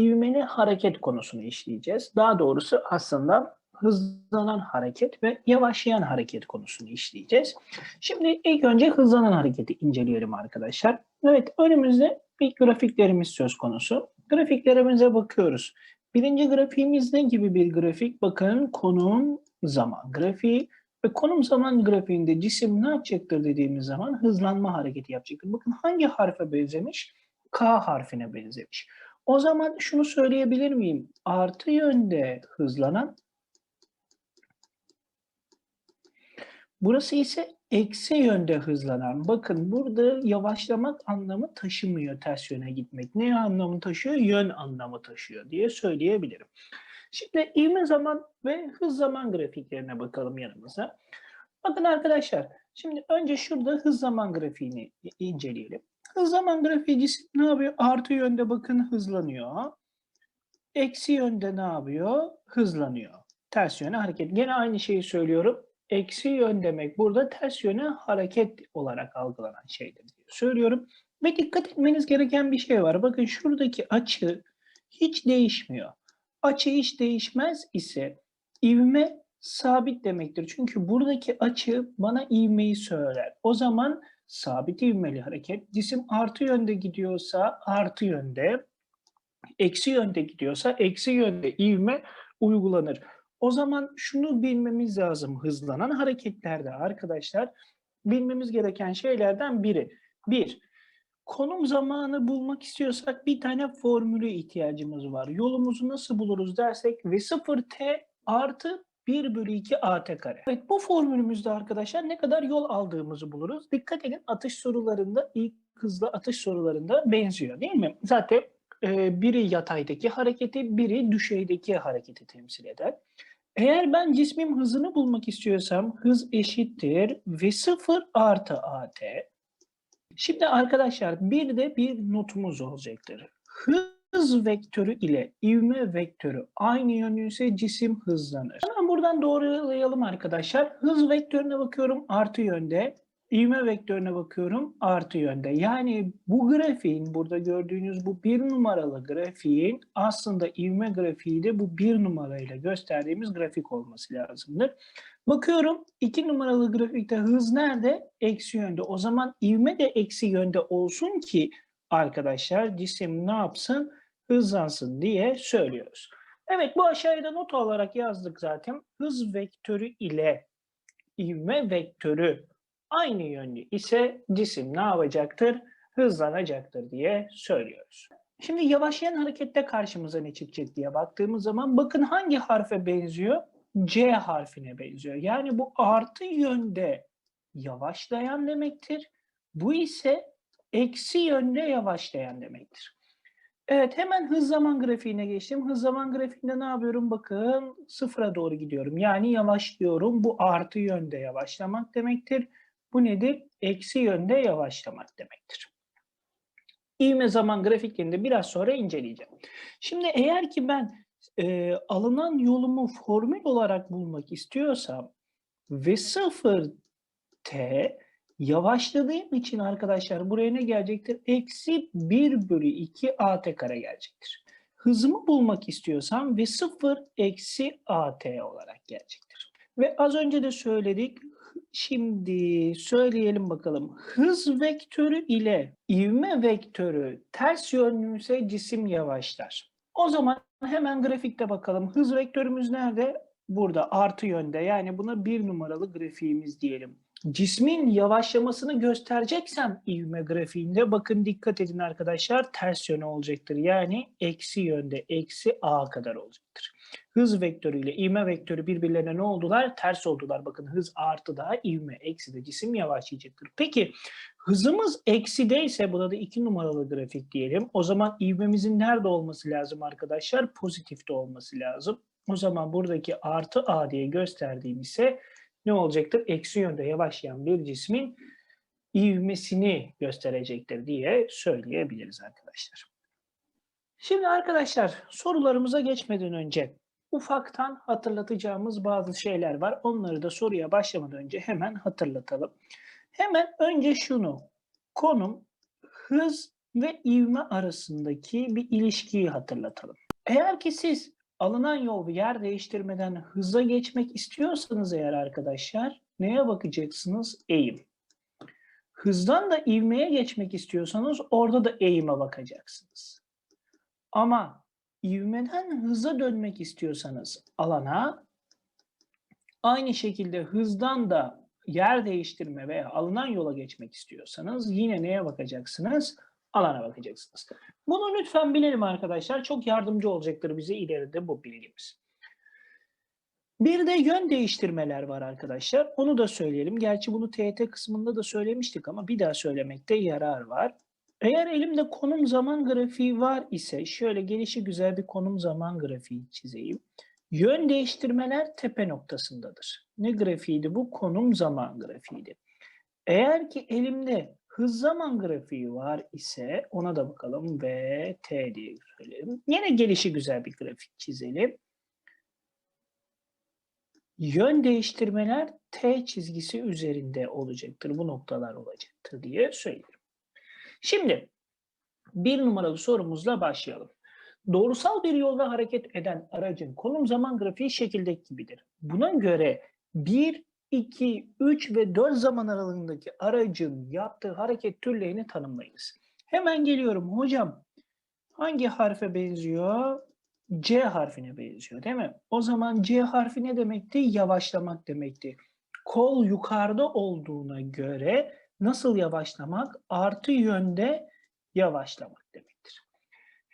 ivmeli hareket konusunu işleyeceğiz. Daha doğrusu aslında hızlanan hareket ve yavaşlayan hareket konusunu işleyeceğiz. Şimdi ilk önce hızlanan hareketi inceleyelim arkadaşlar. Evet önümüzde bir grafiklerimiz söz konusu. Grafiklerimize bakıyoruz. Birinci grafiğimiz ne gibi bir grafik? Bakın konum zaman grafiği ve konum zaman grafiğinde cisim ne yapacaktır dediğimiz zaman hızlanma hareketi yapacaktır. Bakın hangi harfe benzemiş? K harfine benzemiş. O zaman şunu söyleyebilir miyim? Artı yönde hızlanan Burası ise eksi yönde hızlanan. Bakın burada yavaşlamak anlamı taşımıyor ters yöne gitmek. Ne anlamı taşıyor? Yön anlamı taşıyor diye söyleyebilirim. Şimdi ivme zaman ve hız zaman grafiklerine bakalım yanımıza. Bakın arkadaşlar, şimdi önce şurada hız zaman grafiğini inceleyelim. Zaman grafiği cisim ne yapıyor? Artı yönde bakın hızlanıyor. Eksi yönde ne yapıyor? Hızlanıyor. Ters yöne hareket. Gene aynı şeyi söylüyorum. Eksi yön demek burada ters yöne hareket olarak algılanan şeydir diye söylüyorum. Ve dikkat etmeniz gereken bir şey var. Bakın şuradaki açı hiç değişmiyor. Açı hiç değişmez ise ivme sabit demektir. Çünkü buradaki açı bana ivmeyi söyler. O zaman sabit ivmeli hareket cisim artı yönde gidiyorsa artı yönde, eksi yönde gidiyorsa eksi yönde ivme uygulanır. O zaman şunu bilmemiz lazım hızlanan hareketlerde arkadaşlar bilmemiz gereken şeylerden biri. Bir, konum zamanı bulmak istiyorsak bir tane formülü ihtiyacımız var. Yolumuzu nasıl buluruz dersek V0T artı 1 bölü 2 AT kare. Evet bu formülümüzde arkadaşlar ne kadar yol aldığımızı buluruz. Dikkat edin atış sorularında ilk hızlı atış sorularında benziyor değil mi? Zaten e, biri yataydaki hareketi, biri düşeydeki hareketi temsil eder. Eğer ben cismin hızını bulmak istiyorsam hız eşittir V0 artı AT. Şimdi arkadaşlar bir de bir notumuz olacaktır. Hız vektörü ile ivme vektörü aynı yönlüyse cisim hızlanır. Hemen buradan doğrulayalım arkadaşlar. Hız vektörüne bakıyorum artı yönde. İvme vektörüne bakıyorum artı yönde. Yani bu grafiğin burada gördüğünüz bu bir numaralı grafiğin aslında ivme grafiği de bu bir numarayla gösterdiğimiz grafik olması lazımdır. Bakıyorum iki numaralı grafikte hız nerede? Eksi yönde. O zaman ivme de eksi yönde olsun ki arkadaşlar cisim ne yapsın? Hızlansın diye söylüyoruz. Evet bu aşağıda not olarak yazdık zaten. Hız vektörü ile ivme vektörü aynı yönlü ise cisim ne yapacaktır? Hızlanacaktır diye söylüyoruz. Şimdi yavaşlayan harekette karşımıza ne çıkacak diye baktığımız zaman bakın hangi harfe benziyor? C harfine benziyor. Yani bu artı yönde yavaşlayan demektir. Bu ise eksi yönde yavaşlayan demektir. Evet hemen hız zaman grafiğine geçtim. Hız zaman grafiğinde ne yapıyorum? Bakın sıfıra doğru gidiyorum. Yani yavaşlıyorum. Bu artı yönde yavaşlamak demektir. Bu nedir? Eksi yönde yavaşlamak demektir. İvme zaman grafiklerinde biraz sonra inceleyeceğim. Şimdi eğer ki ben e, alınan yolumu formül olarak bulmak istiyorsam V0 T yavaşladığım için arkadaşlar buraya ne gelecektir? Eksi 1 bölü 2 AT kare gelecektir. Hızımı bulmak istiyorsam V0 eksi AT olarak gelecektir. Ve az önce de söyledik Şimdi söyleyelim bakalım. Hız vektörü ile ivme vektörü ters yönlüyse cisim yavaşlar. O zaman hemen grafikte bakalım. Hız vektörümüz nerede? Burada artı yönde. Yani buna bir numaralı grafiğimiz diyelim. Cismin yavaşlamasını göstereceksem ivme grafiğinde bakın dikkat edin arkadaşlar ters yöne olacaktır. Yani eksi yönde eksi a kadar olacaktır. Hız vektörüyle ivme vektörü birbirlerine ne oldular? Ters oldular. Bakın hız artı da ivme eksi de cisim yavaşlayacaktır. Peki hızımız eksi ise burada da iki numaralı grafik diyelim. O zaman ivmemizin nerede olması lazım arkadaşlar? Pozitifte olması lazım. O zaman buradaki artı a diye gösterdiğim ise ne olacaktır? Eksi yönde yavaşlayan bir cismin ivmesini gösterecektir diye söyleyebiliriz arkadaşlar. Şimdi arkadaşlar sorularımıza geçmeden önce ufaktan hatırlatacağımız bazı şeyler var. Onları da soruya başlamadan önce hemen hatırlatalım. Hemen önce şunu, konum, hız ve ivme arasındaki bir ilişkiyi hatırlatalım. Eğer ki siz alınan yol ve yer değiştirmeden hıza geçmek istiyorsanız eğer arkadaşlar neye bakacaksınız? Eğim. Hızdan da ivmeye geçmek istiyorsanız orada da eğime bakacaksınız. Ama ivmeden hıza dönmek istiyorsanız alana aynı şekilde hızdan da yer değiştirme veya alınan yola geçmek istiyorsanız yine neye bakacaksınız? Alana bakacaksınız. Bunu lütfen bilelim arkadaşlar. Çok yardımcı olacaktır bize ileride bu bilgimiz. Bir de yön değiştirmeler var arkadaşlar. Onu da söyleyelim. Gerçi bunu TET kısmında da söylemiştik ama bir daha söylemekte yarar var. Eğer elimde konum zaman grafiği var ise şöyle gelişi güzel bir konum zaman grafiği çizeyim. Yön değiştirmeler tepe noktasındadır. Ne grafiğiydi bu? Konum zaman grafiğiydi. Eğer ki elimde hız zaman grafiği var ise ona da bakalım ve T diye söyleyelim. Yine gelişi güzel bir grafik çizelim. Yön değiştirmeler T çizgisi üzerinde olacaktır. Bu noktalar olacaktır diye söyleyelim. Şimdi bir numaralı sorumuzla başlayalım. Doğrusal bir yolda hareket eden aracın konum zaman grafiği şekildeki gibidir. Buna göre 1, 2, 3 ve 4 zaman aralığındaki aracın yaptığı hareket türlerini tanımlayınız. Hemen geliyorum hocam. Hangi harfe benziyor? C harfine benziyor değil mi? O zaman C harfi ne demekti? Yavaşlamak demekti. Kol yukarıda olduğuna göre nasıl yavaşlamak? Artı yönde yavaşlamak.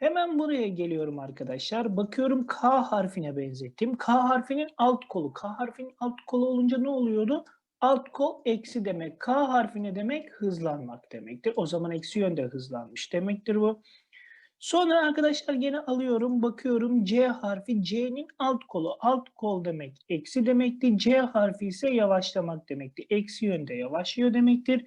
Hemen buraya geliyorum arkadaşlar. Bakıyorum K harfine benzettim. K harfinin alt kolu. K harfinin alt kolu olunca ne oluyordu? Alt kol eksi demek. K harfine demek hızlanmak demektir. O zaman eksi yönde hızlanmış demektir bu. Sonra arkadaşlar gene alıyorum, bakıyorum C harfi C'nin alt kolu. Alt kol demek eksi demekti. C harfi ise yavaşlamak demekti. Eksi yönde yavaşlıyor demektir.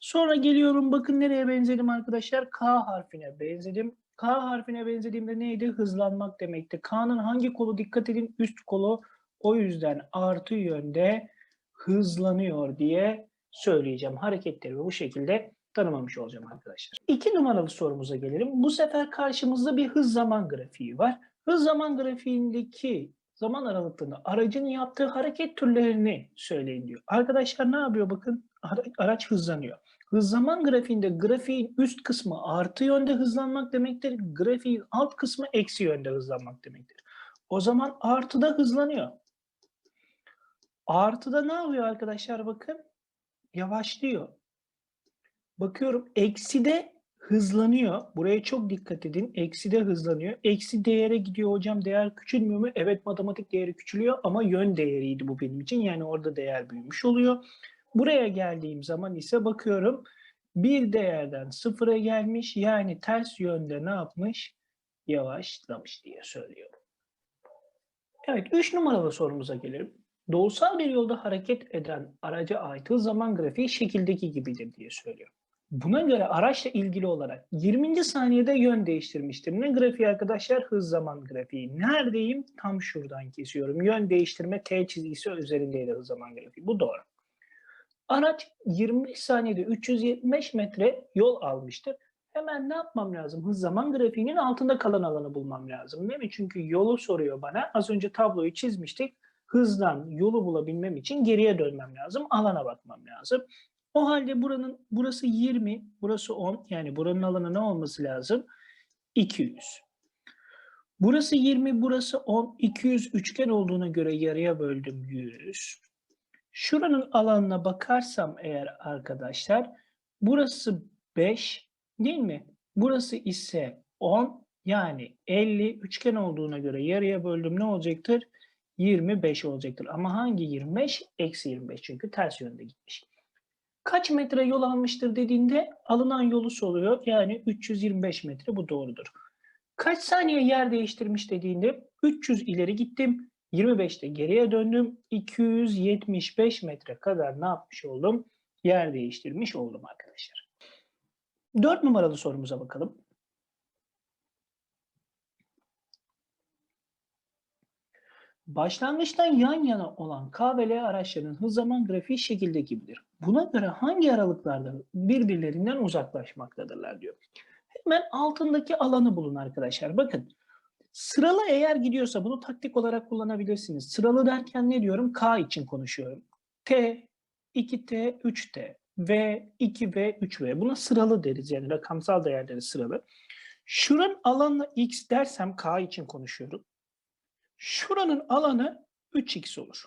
Sonra geliyorum bakın nereye benzedim arkadaşlar? K harfine benzedim. K harfine benzediğimde neydi? Hızlanmak demekti. K'nın hangi kolu? Dikkat edin üst kolu. O yüzden artı yönde hızlanıyor diye söyleyeceğim. Hareketleri bu şekilde tanımamış olacağım arkadaşlar. İki numaralı sorumuza gelelim. Bu sefer karşımızda bir hız zaman grafiği var. Hız zaman grafiğindeki zaman aralıklarında aracın yaptığı hareket türlerini söyleyin diyor. Arkadaşlar ne yapıyor bakın araç hızlanıyor. Hız zaman grafiğinde grafiğin üst kısmı artı yönde hızlanmak demektir. Grafiğin alt kısmı eksi yönde hızlanmak demektir. O zaman artıda hızlanıyor. Artıda ne yapıyor arkadaşlar bakın? Yavaşlıyor. Bakıyorum eksi de hızlanıyor. Buraya çok dikkat edin. Eksi de hızlanıyor. Eksi değere gidiyor hocam. Değer küçülmüyor mu? Evet matematik değeri küçülüyor ama yön değeriydi bu benim için. Yani orada değer büyümüş oluyor. Buraya geldiğim zaman ise bakıyorum bir değerden sıfıra gelmiş. Yani ters yönde ne yapmış? Yavaşlamış diye söylüyorum. Evet 3 numaralı sorumuza gelelim. Doğusal bir yolda hareket eden araca ait hız zaman grafiği şekildeki gibidir diye söylüyor. Buna göre araçla ilgili olarak 20. saniyede yön değiştirmiştir. Ne grafiği arkadaşlar? Hız zaman grafiği. Neredeyim? Tam şuradan kesiyorum. Yön değiştirme T çizgisi üzerindeydi hız zaman grafiği. Bu doğru. Araç 25 saniyede 375 metre yol almıştır. Hemen ne yapmam lazım? Hız zaman grafiğinin altında kalan alanı bulmam lazım. Değil mi? Çünkü yolu soruyor bana. Az önce tabloyu çizmiştik. Hızdan yolu bulabilmem için geriye dönmem lazım. Alana bakmam lazım. O halde buranın burası 20, burası 10. Yani buranın alanı ne olması lazım? 200. Burası 20, burası 10. 200 üçgen olduğuna göre yarıya böldüm 100. Şuranın alanına bakarsam eğer arkadaşlar burası 5 değil mi? Burası ise 10 yani 50 üçgen olduğuna göre yarıya böldüm ne olacaktır? 25 olacaktır. Ama hangi 25? Eksi 25 çünkü ters yönde gitmiş. Kaç metre yol almıştır dediğinde alınan yolu soruyor. Yani 325 metre bu doğrudur. Kaç saniye yer değiştirmiş dediğinde 300 ileri gittim. 25'te geriye döndüm. 275 metre kadar ne yapmış oldum? Yer değiştirmiş oldum arkadaşlar. 4 numaralı sorumuza bakalım. Başlangıçtan yan yana olan K ve L araçlarının hız zaman grafiği şekilde gibidir. Buna göre hangi aralıklarda birbirlerinden uzaklaşmaktadırlar diyor. Hemen altındaki alanı bulun arkadaşlar. Bakın sıralı eğer gidiyorsa bunu taktik olarak kullanabilirsiniz. Sıralı derken ne diyorum? K için konuşuyorum. T, 2T, 3T, V, 2V, 3V. Buna sıralı deriz yani rakamsal değerleri sıralı. Şuranın alanı X dersem K için konuşuyorum. Şuranın alanı 3X olur.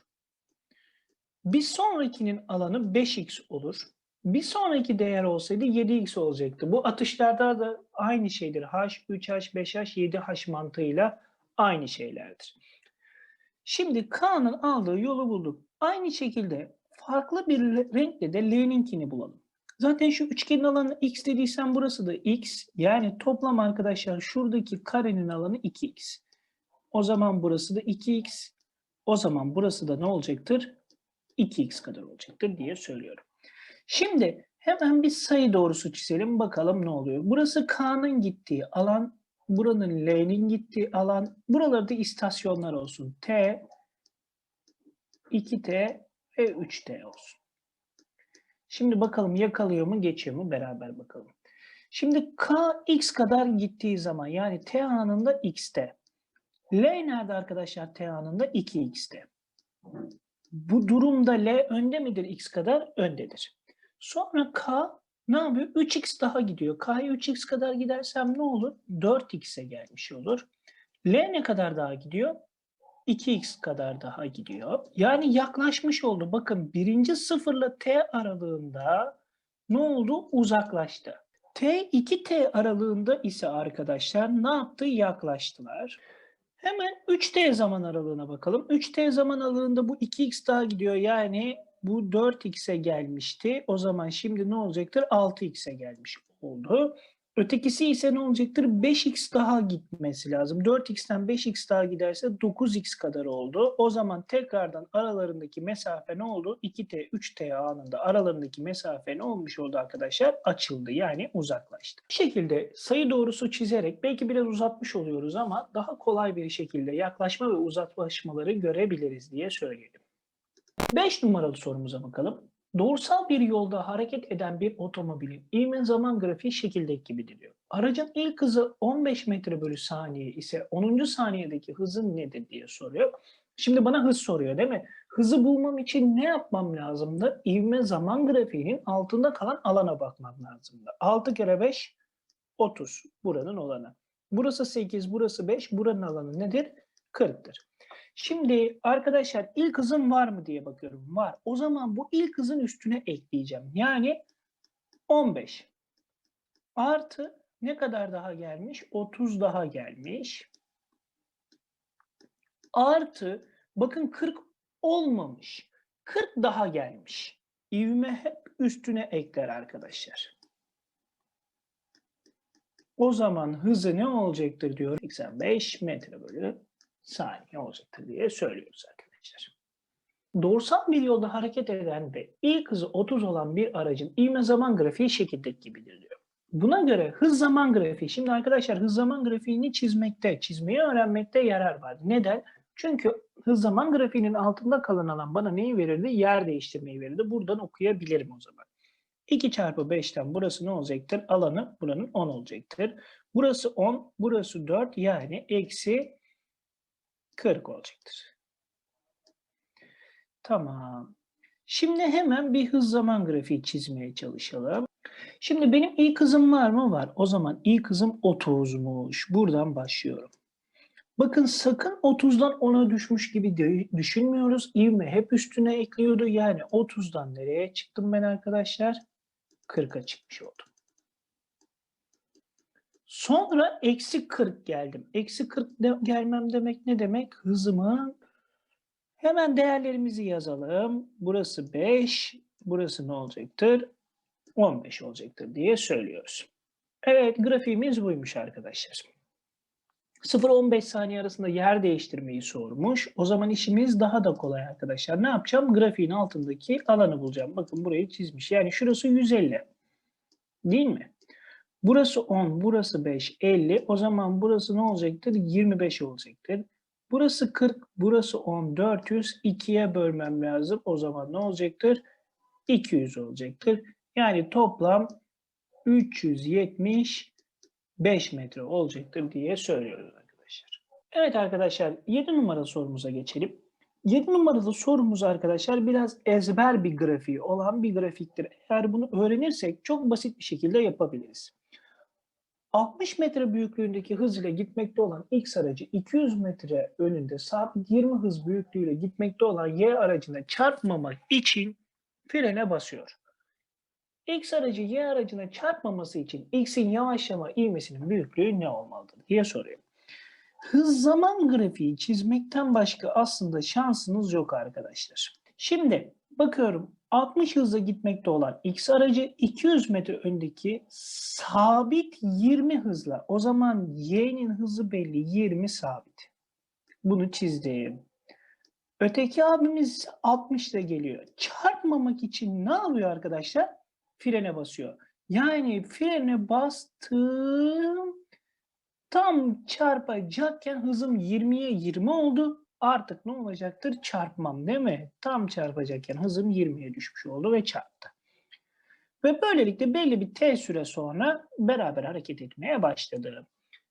Bir sonrakinin alanı 5X olur. Bir sonraki değer olsaydı 7X olacaktı. Bu atışlarda da aynı şeydir. H, 3H, 5H, 7H mantığıyla aynı şeylerdir. Şimdi K'nın aldığı yolu bulduk. Aynı şekilde farklı bir renkle de L'ninkini bulalım. Zaten şu üçgenin alanı x dediysem burası da x. Yani toplam arkadaşlar şuradaki karenin alanı 2x. O zaman burası da 2x. O zaman burası da ne olacaktır? 2x kadar olacaktır diye söylüyorum. Şimdi hemen bir sayı doğrusu çizelim bakalım ne oluyor. Burası K'nın gittiği alan, buranın L'nin gittiği alan. Buraları da istasyonlar olsun. T, 2T ve 3T olsun. Şimdi bakalım yakalıyor mu geçiyor mu beraber bakalım. Şimdi K x kadar gittiği zaman yani T anında x'te. L nerede arkadaşlar T anında 2x'te. Bu durumda L önde midir x kadar? Öndedir. Sonra K ne yapıyor? 3x daha gidiyor. K'ya 3x kadar gidersem ne olur? 4x'e gelmiş olur. L ne kadar daha gidiyor? 2x kadar daha gidiyor. Yani yaklaşmış oldu. Bakın birinci sıfırla t aralığında ne oldu? Uzaklaştı. T 2t aralığında ise arkadaşlar ne yaptı? Yaklaştılar. Hemen 3t zaman aralığına bakalım. 3t zaman aralığında bu 2x daha gidiyor. Yani bu 4x'e gelmişti. O zaman şimdi ne olacaktır? 6x'e gelmiş oldu. Ötekisi ise ne olacaktır? 5x daha gitmesi lazım. 4x'ten 5x daha giderse 9x kadar oldu. O zaman tekrardan aralarındaki mesafe ne oldu? 2t, 3t anında aralarındaki mesafe ne olmuş oldu arkadaşlar? Açıldı yani uzaklaştı. Bu şekilde sayı doğrusu çizerek belki biraz uzatmış oluyoruz ama daha kolay bir şekilde yaklaşma ve uzaklaşmaları görebiliriz diye söyleyelim. 5 numaralı sorumuza bakalım. Doğrusal bir yolda hareket eden bir otomobilin ivme zaman grafiği şekildeki gibidir diyor. Aracın ilk hızı 15 metre bölü saniye ise 10. saniyedeki hızın nedir diye soruyor. Şimdi bana hız soruyor değil mi? Hızı bulmam için ne yapmam lazımdı? İvme zaman grafiğinin altında kalan alana bakmam lazımdı. 6 kere 5 30 buranın olanı. Burası 8, burası 5, buranın alanı nedir? 40'tır. Şimdi arkadaşlar ilk hızım var mı diye bakıyorum. Var. O zaman bu ilk hızın üstüne ekleyeceğim. Yani 15 artı ne kadar daha gelmiş? 30 daha gelmiş. Artı bakın 40 olmamış. 40 daha gelmiş. İvme hep üstüne ekler arkadaşlar. O zaman hızı ne olacaktır diyor. 85 metre bölü saniye olacaktır diye söylüyoruz arkadaşlar. Doğrusal bir yolda hareket eden ve ilk hızı 30 olan bir aracın ivme zaman grafiği şekildeki gibidir diyor. Buna göre hız zaman grafiği, şimdi arkadaşlar hız zaman grafiğini çizmekte, çizmeyi öğrenmekte yarar var. Neden? Çünkü hız zaman grafiğinin altında kalan alan bana neyi verirdi? Yer değiştirmeyi verirdi. Buradan okuyabilirim o zaman. 2 çarpı 5'ten burası ne olacaktır? Alanı buranın 10 olacaktır. Burası 10, burası 4 yani eksi 40 olacaktır. Tamam. Şimdi hemen bir hız zaman grafiği çizmeye çalışalım. Şimdi benim ilk hızım var mı? Var. O zaman ilk hızım 30'muş. Buradan başlıyorum. Bakın sakın 30'dan 10'a düşmüş gibi düşünmüyoruz. İvme hep üstüne ekliyordu. Yani 30'dan nereye çıktım ben arkadaşlar? 40'a çıkmış oldum. Sonra eksi 40 geldim. Eksi 40 de, gelmem demek ne demek? Hızımın hemen değerlerimizi yazalım. Burası 5, burası ne olacaktır? 15 olacaktır diye söylüyoruz. Evet grafiğimiz buymuş arkadaşlar. 0-15 saniye arasında yer değiştirmeyi sormuş. O zaman işimiz daha da kolay arkadaşlar. Ne yapacağım? Grafiğin altındaki alanı bulacağım. Bakın burayı çizmiş. Yani şurası 150. Değil mi? Burası 10, burası 5, 50. O zaman burası ne olacaktır? 25 olacaktır. Burası 40, burası 10, 400. 2'ye bölmem lazım. O zaman ne olacaktır? 200 olacaktır. Yani toplam 370 5 metre olacaktır diye söylüyoruz arkadaşlar. Evet arkadaşlar 7 numaralı sorumuza geçelim. 7 numaralı sorumuz arkadaşlar biraz ezber bir grafiği olan bir grafiktir. Eğer bunu öğrenirsek çok basit bir şekilde yapabiliriz. 60 metre büyüklüğündeki hız ile gitmekte olan X aracı 200 metre önünde sabit 20 hız büyüklüğüyle gitmekte olan Y aracına çarpmamak için frene basıyor. X aracı Y aracına çarpmaması için X'in yavaşlama ivmesinin büyüklüğü ne olmalıdır diye soruyor. Hız zaman grafiği çizmekten başka aslında şansınız yok arkadaşlar. Şimdi bakıyorum 60 hızla gitmekte olan X aracı 200 metre öndeki sabit 20 hızla. O zaman Y'nin hızı belli 20 sabit. Bunu çizdim. Öteki abimiz 60 ile geliyor. Çarpmamak için ne yapıyor arkadaşlar? Frene basıyor. Yani frene bastım. Tam çarpacakken hızım 20'ye 20 oldu. Artık ne olacaktır? Çarpmam değil mi? Tam çarpacakken hızım 20'ye düşmüş oldu ve çarptı. Ve böylelikle belli bir t süre sonra beraber hareket etmeye başladı.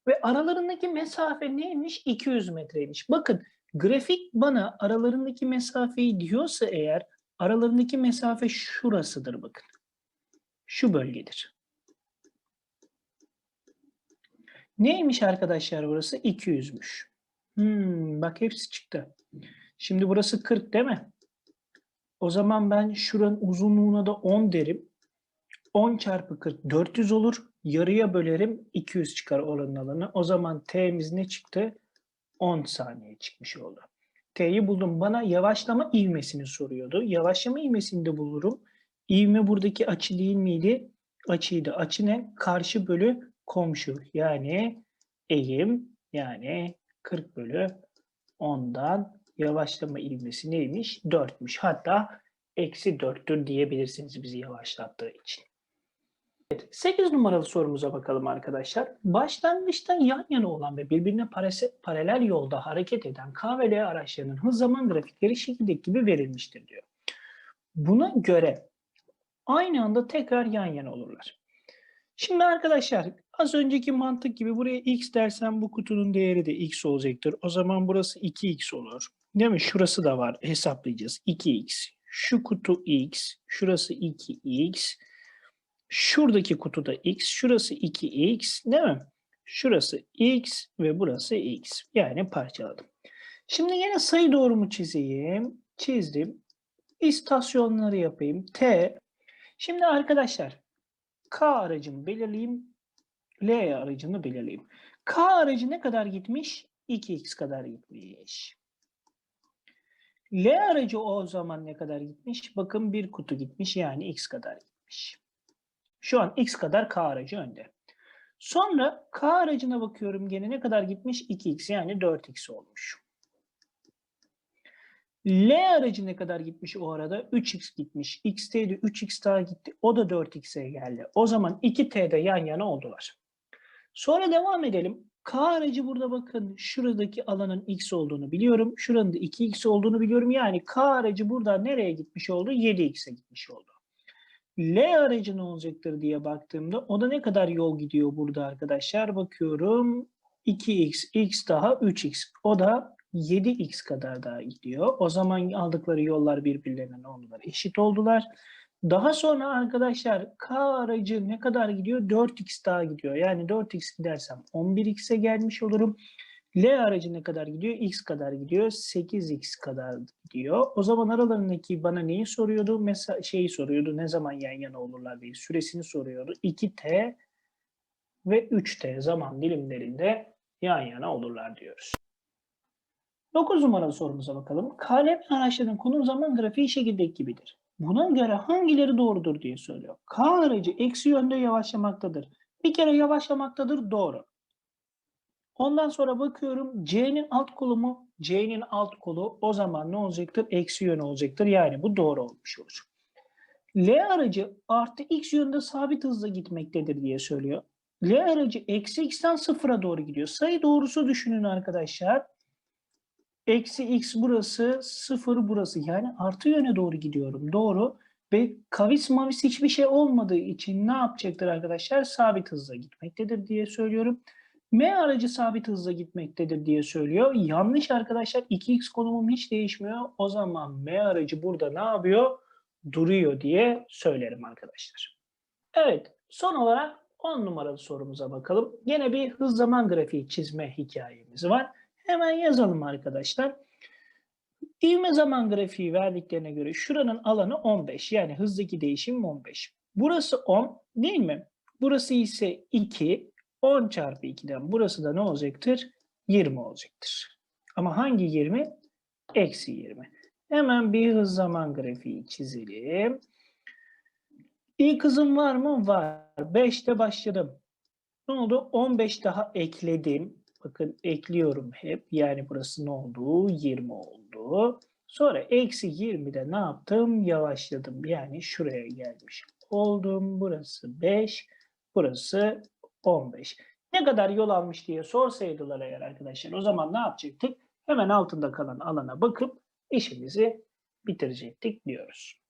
Ve aralarındaki mesafe neymiş? 200 metreymiş. Bakın grafik bana aralarındaki mesafeyi diyorsa eğer aralarındaki mesafe şurasıdır bakın. Şu bölgedir. Neymiş arkadaşlar burası? 200'müş. Hmm, bak hepsi çıktı. Şimdi burası 40 değil mi? O zaman ben şuranın uzunluğuna da 10 derim. 10 çarpı 40 400 olur. Yarıya bölerim 200 çıkar oranın alanı. O zaman T'miz ne çıktı? 10 saniye çıkmış oldu. T'yi buldum. Bana yavaşlama ivmesini soruyordu. Yavaşlama ivmesini de bulurum. İvme buradaki açı değil miydi? Açıydı. Açı ne? Karşı bölü komşu. Yani eğim yani 40 bölü 10'dan yavaşlama ivmesi neymiş? 4'müş. Hatta eksi 4'tür diyebilirsiniz bizi yavaşlattığı için. Evet, 8 numaralı sorumuza bakalım arkadaşlar. Başlangıçta yan yana olan ve birbirine paralel yolda hareket eden K ve L araçlarının hız zaman grafikleri şekildeki gibi verilmiştir diyor. Buna göre aynı anda tekrar yan yana olurlar. Şimdi arkadaşlar az önceki mantık gibi buraya x dersem bu kutunun değeri de x olacaktır. O zaman burası 2x olur. Değil mi? Şurası da var. Hesaplayacağız. 2x. Şu kutu x. Şurası 2x. Şuradaki kutu da x. Şurası 2x. Değil mi? Şurası x ve burası x. Yani parçaladım. Şimdi yine sayı doğrumu çizeyim. Çizdim. İstasyonları yapayım. T. Şimdi arkadaşlar K aracımı belirleyeyim. L aracını belirleyeyim. K aracı ne kadar gitmiş? 2x kadar gitmiş. L aracı o zaman ne kadar gitmiş? Bakın bir kutu gitmiş yani x kadar gitmiş. Şu an x kadar K aracı önde. Sonra K aracına bakıyorum gene ne kadar gitmiş? 2x yani 4x olmuş. L aracı ne kadar gitmiş o arada? 3x gitmiş. X'teydi 3x daha gitti. O da 4x'e geldi. O zaman 2t'de yan yana oldular. Sonra devam edelim. K aracı burada bakın şuradaki alanın x olduğunu biliyorum. Şuranın da 2x olduğunu biliyorum. Yani K aracı burada nereye gitmiş oldu? 7x'e gitmiş oldu. L aracı ne olacaktır diye baktığımda o da ne kadar yol gidiyor burada arkadaşlar? Bakıyorum 2x, x daha 3x. O da 7x kadar daha gidiyor. O zaman aldıkları yollar birbirlerine ne oldular? Eşit oldular. Daha sonra arkadaşlar K aracı ne kadar gidiyor? 4x daha gidiyor. Yani 4x gidersem 11x'e gelmiş olurum. L aracı ne kadar gidiyor? X kadar gidiyor. 8x kadar gidiyor. O zaman aralarındaki bana neyi soruyordu? Mesela şeyi soruyordu. Ne zaman yan yana olurlar diye. Süresini soruyordu. 2t ve 3t zaman dilimlerinde yan yana olurlar diyoruz. 9 numaralı sorumuza bakalım. KLM araçlarının konum zaman grafiği şekildeki gibidir. Buna göre hangileri doğrudur diye söylüyor. K aracı eksi yönde yavaşlamaktadır. Bir kere yavaşlamaktadır doğru. Ondan sonra bakıyorum C'nin alt kolu mu? C'nin alt kolu o zaman ne olacaktır? Eksi yön olacaktır. Yani bu doğru olmuş olur. L aracı artı x yönde sabit hızla gitmektedir diye söylüyor. L aracı eksi x'ten sıfıra doğru gidiyor. Sayı doğrusu düşünün arkadaşlar. Eksi x burası, sıfır burası. Yani artı yöne doğru gidiyorum. Doğru. Ve kavis mavis hiçbir şey olmadığı için ne yapacaktır arkadaşlar? Sabit hızla gitmektedir diye söylüyorum. M aracı sabit hızla gitmektedir diye söylüyor. Yanlış arkadaşlar 2x konumum hiç değişmiyor. O zaman M aracı burada ne yapıyor? Duruyor diye söylerim arkadaşlar. Evet son olarak 10 numaralı sorumuza bakalım. Yine bir hız zaman grafiği çizme hikayemiz var. Hemen yazalım arkadaşlar. İvme zaman grafiği verdiklerine göre şuranın alanı 15. Yani hızdaki değişim 15. Burası 10 değil mi? Burası ise 2. 10 çarpı 2'den burası da ne olacaktır? 20 olacaktır. Ama hangi 20? Eksi 20. Hemen bir hız zaman grafiği çizelim. İlk hızım var mı? Var. 5'te başladım. Ne oldu? 15 daha ekledim. Bakın ekliyorum hep. Yani burası ne oldu? 20 oldu. Sonra eksi 20'de ne yaptım? Yavaşladım. Yani şuraya gelmiş oldum. Burası 5. Burası 15. Ne kadar yol almış diye sorsaydılar eğer arkadaşlar o zaman ne yapacaktık? Hemen altında kalan alana bakıp işimizi bitirecektik diyoruz.